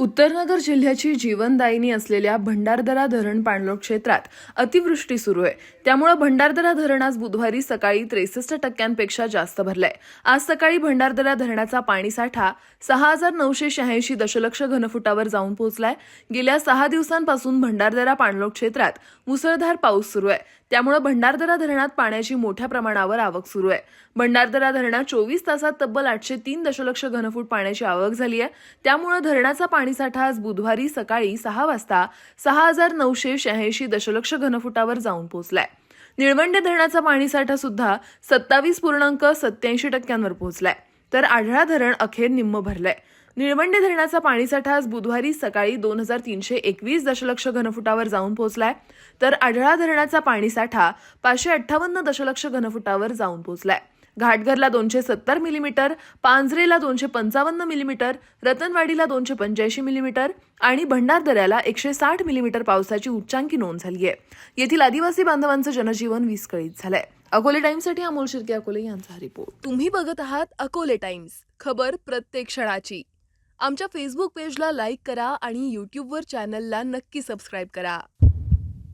उत्तरनगर जिल्ह्याची जीवनदायिनी असलेल्या भंडारदरा धरण पाणलोट क्षेत्रात अतिवृष्टी सुरू आहे. त्यामुळे भंडारदरा धरण आज बुधवारी सकाळी त्रेसष्ट टक्क्यांपेक्षा जास्त भरलंय. आज सकाळी भंडारदरा धरणाचा पाणीसाठा सहा हजार नऊशे शहाऐंशी दशलक्ष घनफुटावर जाऊन पोहोचलाय. गेल्या सहा दिवसांपासून भंडारदरा पाणलोट क्षेत्रात मुसळधार पाऊस सुरू आहे. त्यामुळे भंडारदरा धरणात पाण्याची मोठ्या प्रमाणावर आवक सुरू आहे. भंडारदरा धरणात चोवीस तासात तब्बल आठशे तीन दशलक्ष घनफूट पाण्याची आवक झाली आहे. त्यामुळे धरणाचा पाणी पाणीसाठा आज बुधवारी सकाळी सहा वाजता सहा हजार नऊशे शहाऐंशी दशलक्ष घनफुटावर जाऊन पोहोचलाय. निळवंडे धरणाचा पाणीसाठा सुद्धा सत्तावीस पूर्णांक सत्याऐंशी टक्क्यांवर पोहोचलाय. तर आढळा धरण अखेर निम्म भरलंय. निळवंडे धरणाचा पाणीसाठा आज बुधवारी सकाळी दोन हजार तीनशे एकवीस दशलक्ष घनफुटावर जाऊन पोहोचलाय. तर आढळा धरणाचा पाणीसाठा पाचशे अठ्ठावन्न दशलक्ष घनफुटावर जाऊन पोहोचलाय. घाटघरला दोनशे सत्तर मिलीमीटर पांझरेला दोनशे पंचावन्न मिलीमीटर रतनवाडीला दोनशे पंच्याऐंशी मिलीमीटर आणि भंडारदऱ्याला एकशे साठ मिलीमीटर पावसाची उच्चांकी नोंद झाली आहे. येथील आदिवासी बांधवांचं जनजीवन विस्कळीत झालंय. अकोले टाइम्ससाठी अमोल शिर्के अकोले यांचा हा रिपोर्ट. तुम्ही बघत आहात अकोले टाइम्स खबर प्रत्येक क्षणाची. आमच्या फेसबुक पेजला लाईक करा आणि यूट्यूबवर चॅनलला नक्की सबस्क्राईब करा.